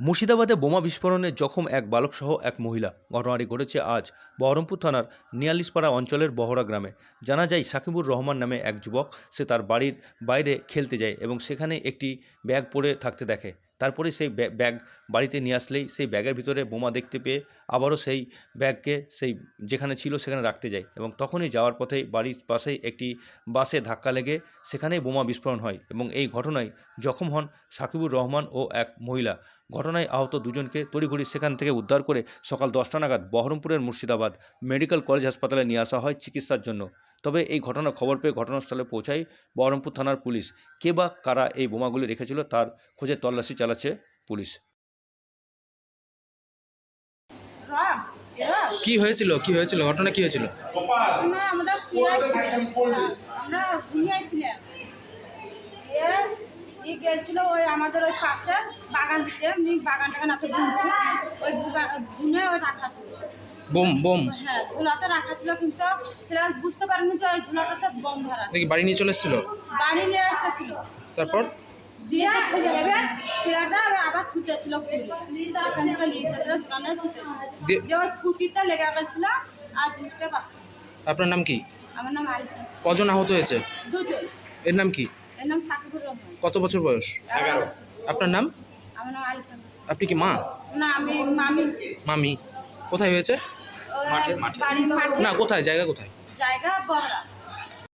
মুর্শিদাবাদে বোমা বিস্ফোরণে জখম এক বালকসহ এক মহিলা। ঘটনাটি ঘটেছে আজ বহরমপুর থানার নিয়ালিশপাড়া অঞ্চলের বহরা গ্রামে। জানা যায়, সাকিবুর রহমান নামে এক যুবক, সে তার বাড়ির বাইরে খেলতে যায় এবং সেখানে একটি ব্যাগ পড়ে থাকতে দেখে। তারপরে সেই ব্যা- ব্যাগ বাড়িতে নিয়ে আসলেই সেই ব্যাগের ভিতরে বোমা দেখতে পেয়ে আবারও সেই ব্যাগকে সেই যেখানে ছিল সেখানে রাখতে যায় এবং তখনই যাওয়ার পথেই বাড়ির পাশেই একটি বাসে ধাক্কা লেগে সেখানেই বোমা বিস্ফোরণ হয় এবং এই ঘটনায় জখম হন সাকিবুর রহমান ও এক মহিলা। ঘটনায় আহত দুজনকে তড়িঘড়ি সেখান থেকে উদ্ধার করে সকাল দশটা নাগাদ বহরমপুরের মুর্শিদাবাদ মেডিকেল কলেজ হাসপাতালে নিয়ে আসা হয় চিকিৎসার জন্য। তবে এই ঘটনার খবর পেয়ে ঘটনাস্থলে পৌঁছায় বহরমপুর থানার পুলিশ। কে বা কারা এই বোমাগুলি রেখেছিল তার খোঁজে তল্লাশি চালাচ্ছে পুলিশ। কি হয়েছিল? কি হয়েছিল? ঘটনা কি হয়েছিল? আমরা আমরা ই গেছিল ওই আমাদের ওই পাশে বাগান দিতে এমনি বাগান টাগান আছে ওই বুনে ওই রাখা ছিল। বোম বোম। হ্যাঁ ঝুলাতে রাখা ছিল কিন্তু ছেলে বুঝতে পারেনি যে ওই ঝুলাটাতে বোম ভরা দেখি বাড়ি নিয়ে চলে এসেছিল? বাড়ি নিয়ে এসেছিল। তারপর? দিয়ে এবার ছেলেটা এবার আবার ছুটেছিল ঘুরে যেখান থেকে নিয়ে এসেছিল সেখানে ছুটে। দিয়ে- দিয়ে ওই খুঁটিতে লেগে গেছিল আর জিনিসটা আপনার নাম কি? আমার নাম আলিফ কজন আহত হয়েছে? দুজন। এর নাম কি? এর নাম সাকিবুর রহমান। কত বছর বয়স? এগারো আপনার নাম? আমার নাম আলিফ আপনি কি মা? না আমি মামি। মামি। কোথায় হয়েছে? মাঠে মাঠে? না কোথায়? জায়গা কোথায়? জায়গা বহরা